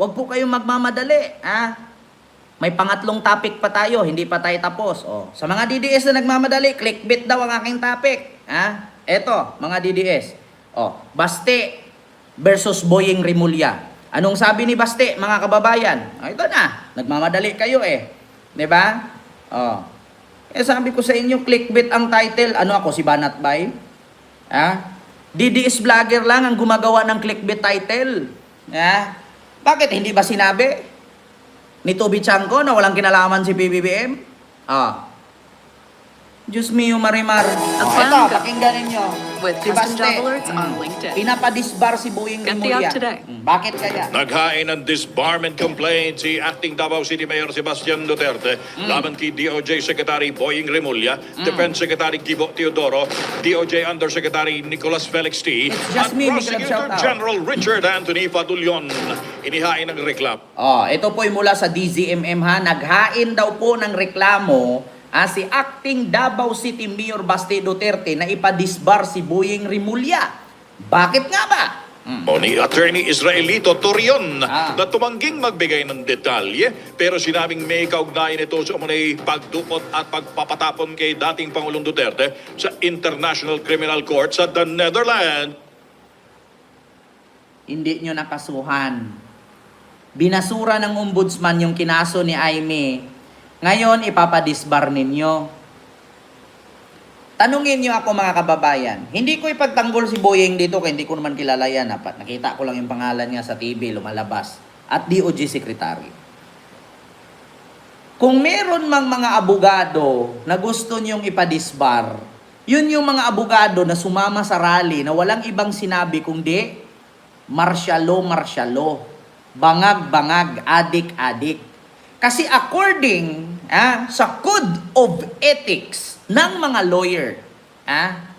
Huwag po kayong magmamadali. Ha? May pangatlong topic pa tayo, hindi pa tayo tapos. Oh, sa mga DDS na nagmamadali, clickbait daw ang aking topic. Ha? Eto, mga DDS. Oh, Baste versus Boying Rimulya. Anong sabi ni Baste, mga kababayan? Oh, ito na, nagmamadali kayo eh. 'Di ba? Oh. Eh sabi ko sa inyo, clickbait ang title. Ano ako, si Banat Bay? Ha? DDS vlogger lang ang gumagawa ng clickbait title. Ha? Bakit hindi ba sinabi ni Toby Chanko na walang kinalaman si PBBM? Ah. Diyos mio, Marimar. Oh, ito, pakinggan ninyo. With Si Baste, on mm, LinkedIn. Pinapadisbar si Boying Get Rimulya. Mm, Bakit kaya? Naghain ng disbarment complaint si Acting Davao City Mayor Sebastian Duterte laban kay DOJ Secretary Boying Remulla, Defense Secretary Gibo Teodoro, DOJ Undersecretary Nicholas Felix T. At me, Prosecutor. General Richard Anthony Fadulion. Inihain ng reklam. Oh, ito po ay mula sa DZMM ha. Naghain daw po ng reklamo ah, si acting Davao City Mayor Baste Duterte na ipadisbar si Boying Rimulya. Bakit nga ba? Hmm. O ni Attorney Israelito Torion Ah. na tumangging magbigay ng detalye pero sinabing may kaugnayan ito sa umunay pagdukot at pagpapatapon kay dating Pangulong Duterte sa International Criminal Court sa the Netherlands. Hindi nyo nakasuhan. Binasura ng ombudsman yung kinaso ni Aime. Ngayon, ipapadisbar ninyo. Tanungin nyo ako mga kababayan. Hindi ko ipagtanggol si Boyeng dito kaya hindi ko naman kilala yan. Apat. Nakita ko lang yung pangalan niya sa TV, lumalabas. At DOJ Secretary. Kung meron mang mga abogado na gusto niyong ipadisbar, yun yung mga abogado na sumama sa rally na walang ibang sinabi kundi marsyalo, marsyalo, bangag-bangag, adik-adik. Kasi according ah, sa Code of Ethics ng mga lawyer, ah,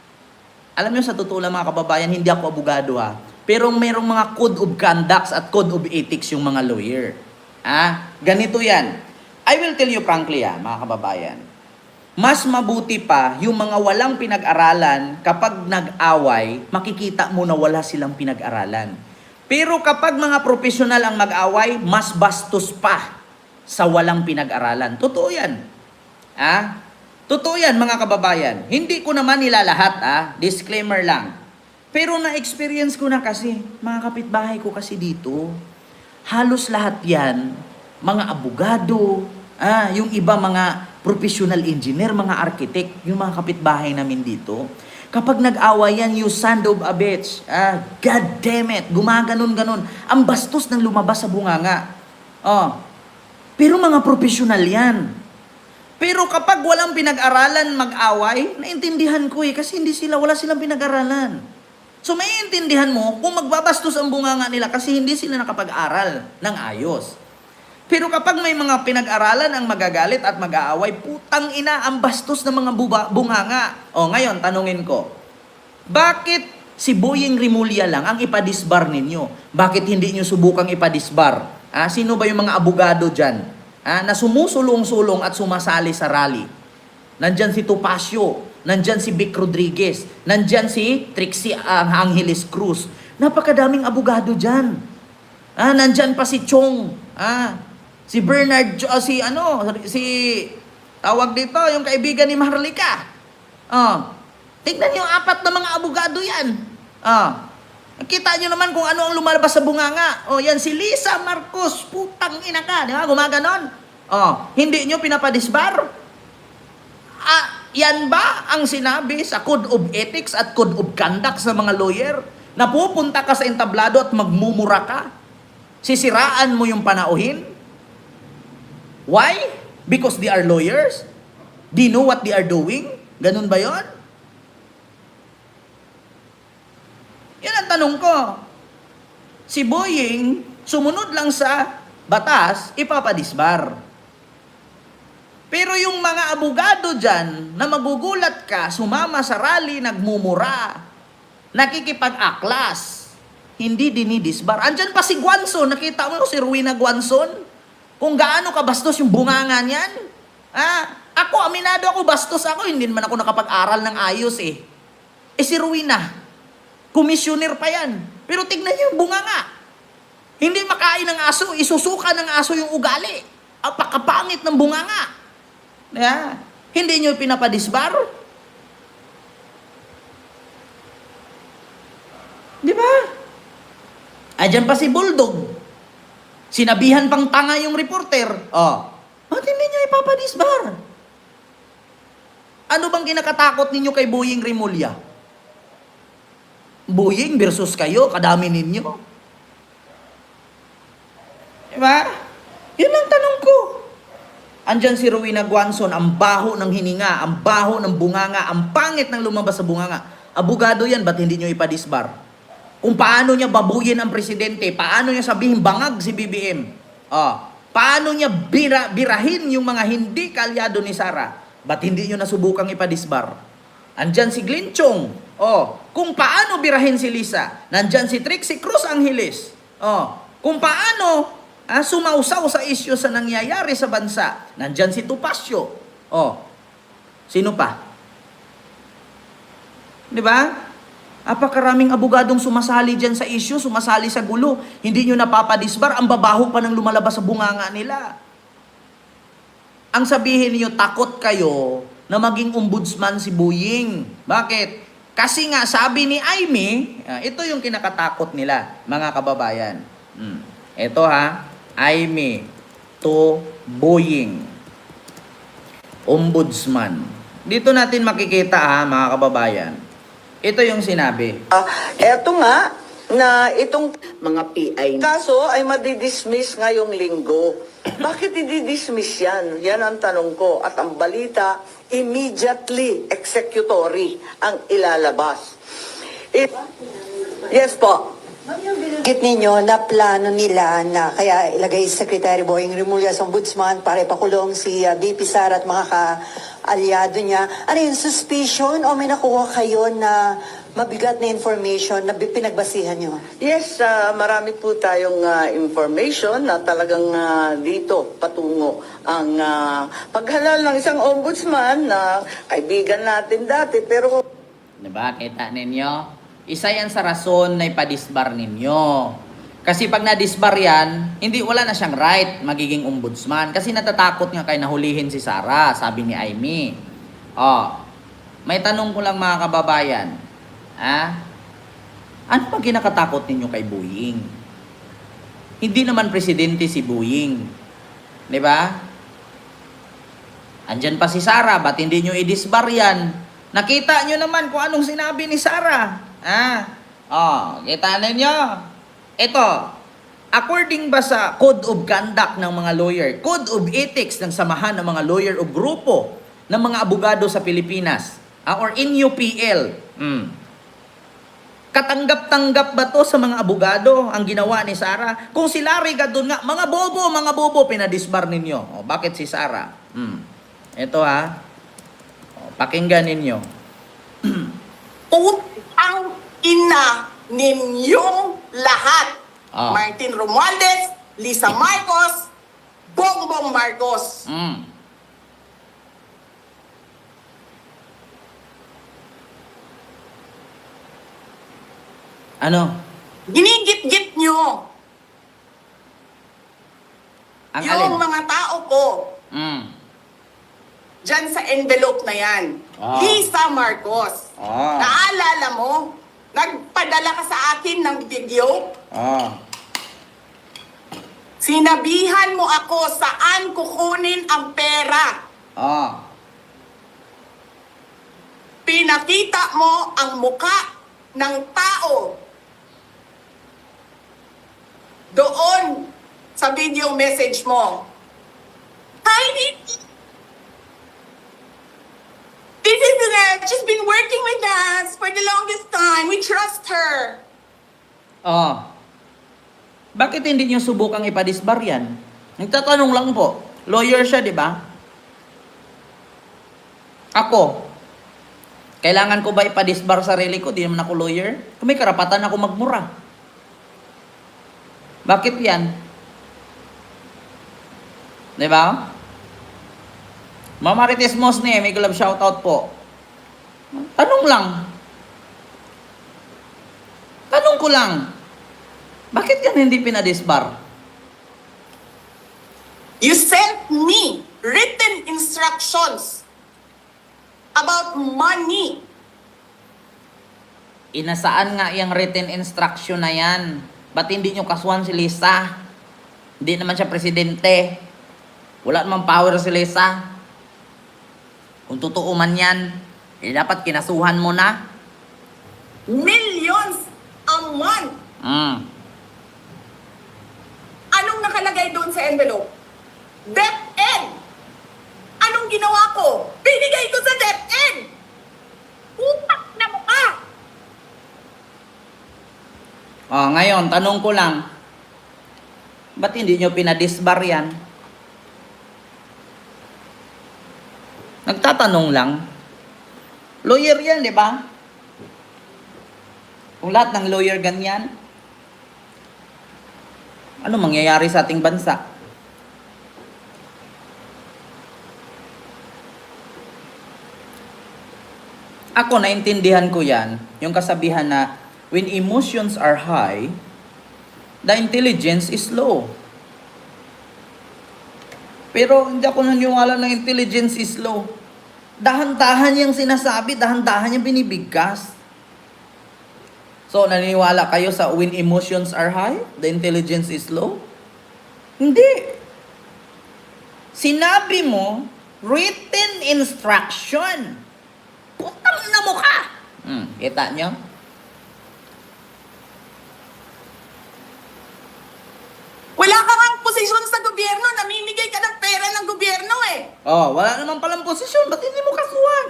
alam niyo sa totoo lang mga kababayan, hindi ako abogado ha, pero merong mga Code of Conducts at Code of Ethics yung mga lawyer. Ah, ganito yan. I will tell you frankly ah, mga kababayan. Mas mabuti pa yung mga walang pinag-aralan kapag nag-away, makikita mo na wala silang pinag-aralan. Pero kapag mga profesional ang mag-away, mas bastos pa sa walang pinag-aralan. Totoo yan. Ah? Totoo yan mga kababayan. Hindi ko naman nilalahat ah. Disclaimer lang. Pero na-experience ko na kasi, mga kapitbahay ko kasi dito, halos lahat yan, mga abogado, ah, yung iba mga professional engineer, mga architect, yung mga kapitbahay namin dito, kapag nag-away yan, you son of a bitch, ah, god damn it, gumaganon-ganon, ang bastos ng lumabas sa bunganga. Oh. Pero mga professional yan. Pero kapag walang pinag-aralan mag-away, naintindihan ko eh, kasi hindi sila, wala silang pinag-aralan. So maiintindihan mo kung magbabastos ang bunganga nila kasi hindi sila nakapag-aral ng ayos. Pero kapag may mga pinag-aralan ang magagalit at mag-aaway, putang ina ang bastos ng mga buba, bunganga. O ngayon, tanungin ko, bakit si Boying Rimulya lang ang ipadisbar ninyo? Bakit hindi nyo subukang ipadisbar? Ah, sino ba yung mga abogado dyan? Ah, na sumusulong-sulong at sumasali sa rally? Nandyan si Topacio, nandyan si Vic Rodriguez, nandyan si Trixie ah, Angeles Cruz. Napakadaming abogado dyan. Ah, nandyan pa si Chong. Ah, si Bernard, ah, si ano, si tawag dito, yung kaibigan ni Maharlika. Ah, tignan niyo apat na mga abogado yan. Ah, Kita nyo naman kung ano ang lumalabas sa bunganga. O, yan si Lisa Marcos. Putang ina ka. Di ba? Gumaganon. O, hindi nyo pinapadisbar? Ah, yan ba ang sinabi sa Code of Ethics at Code of Conduct sa mga lawyer? Na pupunta ka sa entablado at magmumura ka? Sisiraan mo yung panauhin? Why? Because they are lawyers? They know what they are doing? Ganun ba yon? Yan ang tanong ko. Si Boying, sumunod lang sa batas, ipapadisbar. Pero yung mga abogado dyan, na magugulat ka, sumama sa rally, nagmumura, nakikipag-aklas, hindi dinidisbar. Andyan pa si Guanson, nakita mo si Ruina Guanson? Kung gaano kabastos yung bunganga niyan? Ah, ako, aminado ako, bastos ako, hindi naman ako nakapag-aral ng ayos eh. Eh si Ruina, Commissioner pa yan. Pero tignan niyo yung bunga nga. Hindi makain ng aso, isusuka ng aso yung ugali. Apakapangit ng bunganga. Yeah. Hindi nyo pinapadisbar? Di ba? Ayan pa si Bulldog. Sinabihan pang tanga yung reporter. Oh, ba't hindi nyo ipapadisbar? Ano bang kinakatakot ninyo kay Boying Rimulya? Boying versus kayo, kadami ninyo. Diba? Yun ang tanong ko. Andyan si Rowena Guanzon, ang baho ng hininga, ang baho ng bunganga, ang pangit ng lumabas sa bunganga. Abogado yan, ba't hindi nyo ipadisbar? Kung paano niya babuyin ang presidente, paano niya sabihin bangag si BBM. Oh, paano niya bira, birahin yung mga hindi kalyado ni Sara. Ba't hindi nyo nasubukang ipadisbar? Andyan si Glenn Chong. Oh, kung paano birahin si Lisa. Nandyan si Trixie Cruz Angeles. Oh, kung paano ah, sumausaw sa isyu sa nangyayari sa bansa. Nandyan si Tupasio. Oh, sino pa? Di ba? Apakaraming abogadong sumasali dyan sa issue, sumasali sa gulo. Hindi nyo napapadisbar, ang babaho pa ng lumalabas sa bunganga nila. Ang sabihin niyo takot kayo na maging ombudsman si Buying. Bakit? Kasi nga sabi ni Aimee, ah, ito yung kinakatakot nila, mga kababayan. Hmm. Ito ha, Aimee to Buying. Ombudsman. Dito natin makikita ha, mga kababayan. Ito yung sinabi. Ah, eto nga, na itong mga PI. kaso ay madidismiss ngayong linggo. Bakit i-dismiss yan? Yan ang tanong ko. At ang balita, immediately executory ang ilalabas. It, yes po. Git ninyo na plano nila na kaya ilagay si Secretary Boying Remulla sa ombudsman para ipakulong si uh, BP Sara at mga ka-alyado niya. Ano yun, suspicion o may nakuha kayo na mabigat na information na pinagbasihan nyo? Yes, ah, marami po tayong ah, information na talagang ah, dito patungo ang ah, paghalal ng isang ombudsman na kaibigan natin dati pero Diba? Kita ninyo? Isa yan sa rason na ipadisbar ninyo. Kasi pag na-disbar yan, hindi, wala na siyang right magiging ombudsman. Kasi natatakot nga kay nahulihin si Sara, sabi ni Amy. Oh, may tanong ko lang mga kababayan. Ah, ano pa kinakatakot ninyo kay Buying? Hindi naman presidente si Buying. Di ba? Andyan pa si Sara, ba't hindi nyo i-disbar yan? Nakita nyo naman kung anong sinabi ni Sara. Ah, oh, kita ninyo? Ito, according ba sa Code of Conduct ng mga lawyer, Code of Ethics ng samahan ng mga lawyer o grupo ng mga abogado sa Pilipinas, ah, or NUPL, hmm, Katanggap-tanggap ba to sa mga abogado ang ginawa ni Sara? Kung si Larry doon nga, mga bobo, mga bobo, pinadisbar ninyo. O, bakit si Sara? Hmm. Ito ha. O, pakinggan ninyo. utang ina ninyong lahat. Ah. Martin Romualdez, Lisa Marcos, Bongbong Marcos. Mm. Ano? Ginigit-git nyo Ang yung alin? mga tao ko Mm. dyan sa envelope na yan. Ah. Lisa Marcos. Ah. Naalala mo? Nagpadala ka sa akin ng video. Ah. Sinabihan mo ako saan kukunin ang pera. Ah. Pinakita mo ang muka ng tao doon sa video message mo. Hi, Lynette. She's been working with us for the longest time. We trust her. Oh. Bakit hindi niyo subukang ipadisbar yan? Nagtatanong lang po. Lawyer siya, di ba? Ako. Kailangan ko ba ipadisbar sarili ko? Di naman ako lawyer. May karapatan ako magmura. Bakit yan? Di ba? Mama Marites Mosne, may glove shoutout po. Tanong lang. Tanong ko lang. Bakit yan hindi pinadisbar? You sent me written instructions about money. Inasaan nga yung written instruction na yan? Ba't hindi nyo kasuhan si Lisa? Hindi naman siya presidente. Wala namang power si Lisa. Kung totoo man yan, eh dapat kinasuhan mo na. Millions a month. Mm. Anong nakalagay doon sa envelope? DepEd! Anong ginawa ko? Binigay ko sa DepEd! Utak na mukha! Oh, ngayon, tanong ko lang, ba't hindi nyo pinadisbar yan? Nagtatanong lang. Lawyer yan, di ba? Kung lahat ng lawyer ganyan, ano mangyayari sa ating bansa? Ako, naintindihan ko yan, yung kasabihan na when emotions are high, the intelligence is low. Pero hindi ako naniwala na intelligence is low. Dahan-dahan yung sinasabi, dahan-dahan yung binibigkas. So, naniniwala kayo sa when emotions are high, the intelligence is low? Hindi. Sinabi mo, written instruction. Putang na mo ka! Hmm, kita nyo? Wala ka nga posisyon sa gobyerno, namimigay ka ng pera ng gobyerno eh. Oh, wala naman palang posisyon. Ba't hindi mo kasuhan?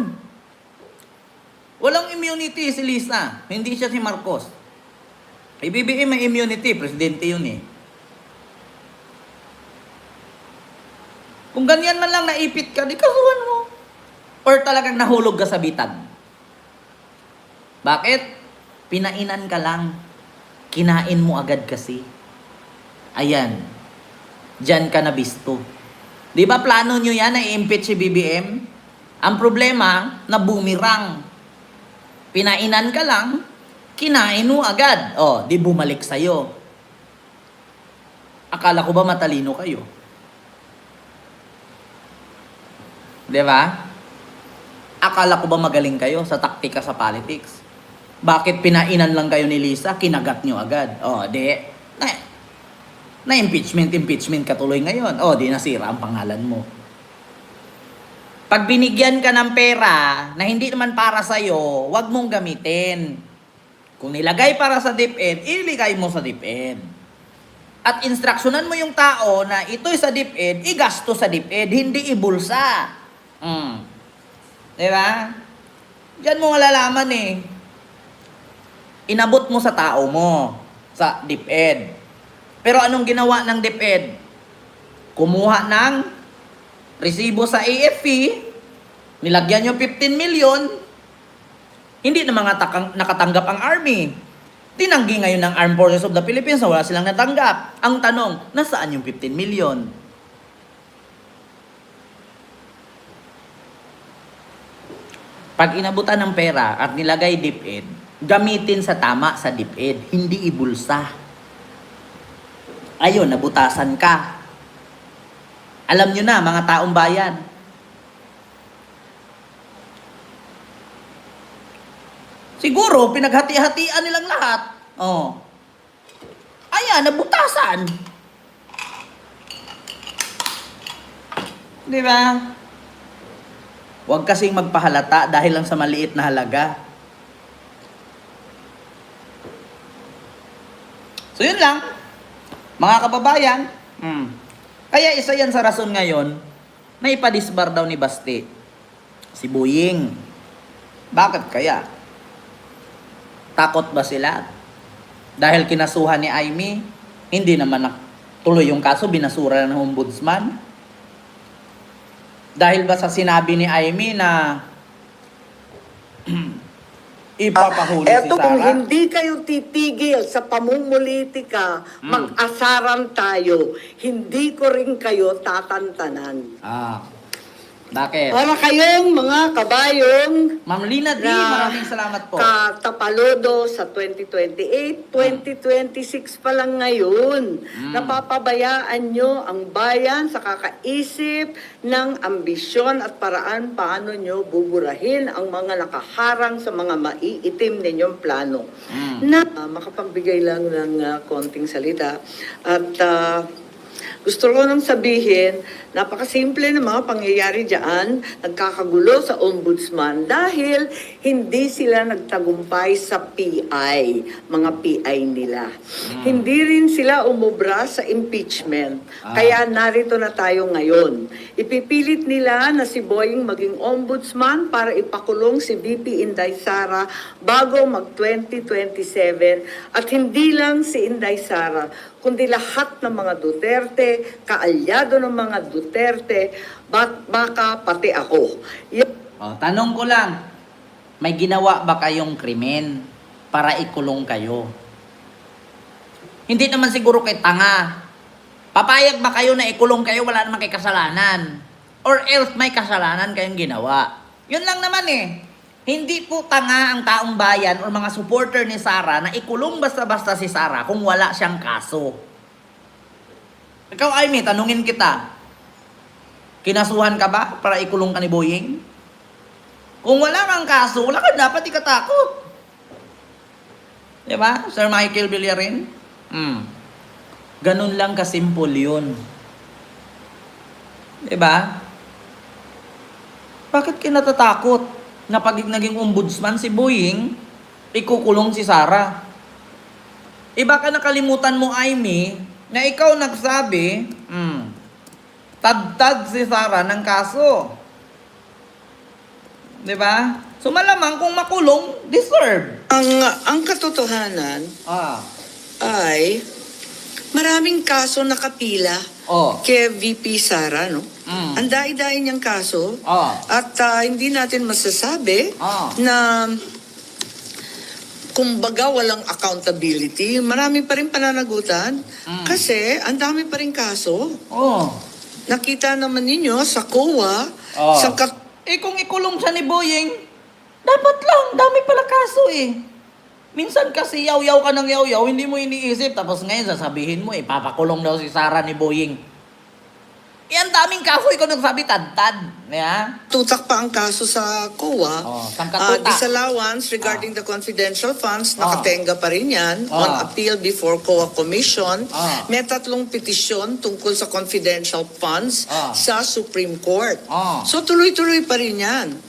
Walang immunity si Lisa. Hindi siya si Marcos. IBBM may immunity. Presidente yun eh. Kung ganyan man lang naipit ka, di kasuhan mo. Or talagang nahulog ka sa bitag. Bakit? Pinainan ka lang. Kinain mo agad kasi. Ayan. Diyan ka nabisto. Di ba plano nyo yan na i-impeach si BBM? Ang problema, na bumirang. Pinainan ka lang, kinain mo agad. O, di bumalik sa'yo. Akala ko ba matalino kayo? Di ba? Akala ko ba magaling kayo sa taktika sa politics? Bakit pinainan lang kayo ni Lisa, kinagat nyo agad? O, di, na, impeachment, impeachment katuloy ngayon. O, di nasira ang pangalan mo. Pag binigyan ka ng pera na hindi naman para sa'yo, wag mong gamitin. Kung nilagay para sa DepEd, iligay mo sa DepEd. At instruksyonan mo yung tao na ito'y sa DepEd, igasto sa DepEd, hindi ibulsa. Mm. Di ba? Diyan mo malalaman eh. Inabot mo sa tao mo, sa DepEd. Pero anong ginawa ng DepEd? Kumuha ng resibo sa AFP, nilagyan nyo 15 million, hindi na mga nakatanggap ang Army. Tinanggi ngayon ng Armed Forces of the Philippines na wala silang natanggap. Ang tanong, nasaan yung 15 million? Pag inabutan ng pera at nilagay DepEd, gamitin sa tama sa DepEd, hindi ibulsa. Ayun, nabutasan ka. Alam nyo na, mga taong bayan. Siguro, pinaghati-hatian nilang lahat. Oh. Ayan, nabutasan. Di ba? Huwag kasing magpahalata dahil lang sa maliit na halaga. So yun lang. Mga kababayan, mm, kaya isa yan sa rason ngayon na ipadisbar daw ni Basti. Si Buying. Bakit kaya? Takot ba sila? Dahil kinasuhan ni Aimee, hindi naman na tuloy yung kaso, binasura ng ombudsman. Dahil ba sa sinabi ni Aimee na ipapahuli si Eto kung hindi kayo titigil sa pamumulitika, Hmm. mag-asaran tayo. Hindi ko rin kayo tatantanan. Ah. Bakit? Para kayong mga kabayong Ma'am Lina D, na maraming salamat po. katapalodo sa 2028, 2026 pa lang ngayon. Mm. Napapabayaan nyo ang bayan sa kakaisip ng ambisyon at paraan paano nyo buburahin ang mga nakaharang sa mga maiitim ninyong plano. Mm. Na ah, makapagbigay lang ng ah, konting salita at ah, gusto ko nang sabihin, napakasimple ng mga pangyayari dyan, nagkakagulo sa ombudsman dahil hindi sila nagtagumpay sa PI, mga PI nila. Hindi rin sila umubra sa impeachment. Ah. Kaya narito na tayo ngayon. Ipipilit nila na si Boying maging ombudsman para ipakulong si VP Inday Sara bago mag-2027 at hindi lang si Inday Sara kundi lahat ng mga Duterte, kaalyado ng mga Duterte, bat baka pati ako. Yan Oh, tanong ko lang, may ginawa ba kayong krimen para ikulong kayo? Hindi naman siguro kay tanga. Papayag ba kayo na ikulong kayo wala naman kay kasalanan? Or else may kasalanan kayong ginawa? Yun lang naman eh. Hindi po tanga ang taong bayan or mga supporter ni Sara na ikulong basta-basta si Sara kung wala siyang kaso. Ikaw, Amy, tanungin kita. Kinasuhan ka ba para ikulong ka ni Boying? Kung wala kang kaso, wala ka dapat ikatakot. Di ba? Sir Michael Villarin? Hmm. Ganun lang kasimple yun. Di ba? Bakit kinatatakot na pag naging ombudsman si Boying, ikukulong si Sara? Eh baka nakalimutan mo, Amy, na ikaw nagsabi, hmm, tad-tad si Sara ng kaso. Di ba? So malamang kung makulong, deserve. ang ang katotohanan Ah. ay maraming kaso nakapila Oh. kay VP Sara, no? Mm. Ang dai-dai niyang kaso. Oh. At ah, hindi natin masasabi Ah. na kumbaga walang accountability. Marami pa rin pananagutan Mm. kasi ang dami pa rin kaso. Oh. Nakita naman ninyo sa COA, Oh. sa kat- Eh kung ikulong siya ni Boying, dapat lang, dami pala kaso eh. Minsan kasi yaw-yaw ka ng yaw-yaw, hindi mo iniisip. Tapos ngayon sasabihin mo, eh, papakulong daw si Sara ni Boying. Eh, ang daming kaso, ikaw nagsabi, tad-tad. Yeah? tutak pa ang kaso sa COA. Oh, Ah, tutak? disallowance regarding the confidential funds, Ah. nakatenga pa rin yan Ah. on appeal before COA Commission. Ah. May tatlong petisyon tungkol sa confidential funds Ah. sa Supreme Court. Ah. So tuloy-tuloy pa rin yan.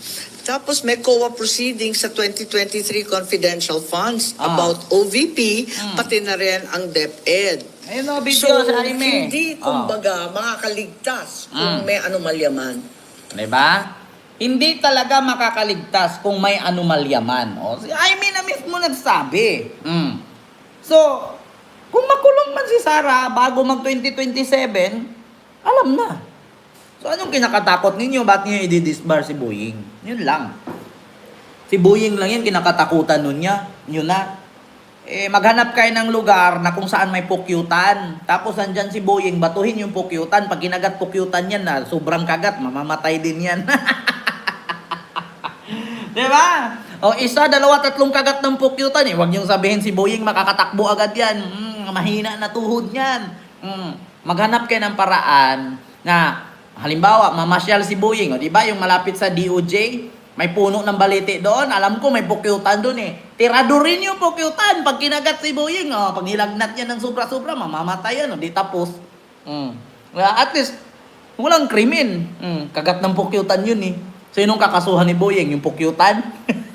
Tapos may COA proceedings sa 2023 confidential funds Ah. about OVP, Hmm. pati na rin ang DepEd. Ayun o, video So, sa anime. hindi, Oh. kumbaga, makakaligtas kung Mm. may anomalya man. Diba? Hindi talaga makakaligtas kung may anomalya man. O, si Amy na mismo nagsabi. Mm. So, kung makulong man si Sarah bago mag-2027, alam na. So, anong kinakatakot ninyo? Ba't niyo i-disbar si Boying? Yun lang. Si Boying lang yan, kinakatakutan nun niya. Yun na. Eh, maghanap kayo ng lugar na kung saan may pukyutan. Tapos andyan si Boying, batuhin yung pukyutan. Pag kinagat pukyutan yan na sobrang kagat, mamamatay din yan. Di ba? O isa, dalawa, tatlong kagat ng pukyutan eh. Huwag niyong sabihin si Boying makakatakbo agad yan. Mm, mahina na tuhod niyan. Mm, maghanap kayo ng paraan na halimbawa, mamasyal si Boying. O di ba yung malapit sa DOJ, may puno ng balete doon. Alam ko may pukyutan doon eh. Tiradurin yung pukyutan pag kinagat si Boying. O, pag nilagnat niya ng sobra-sobra, mamamatay yan. O, di tapos. Mm. Well, at least, walang krimen. Mm, kagat ng pukyutan yun eh. Sinong kakasuhan ni Boying? Yung pukyutan?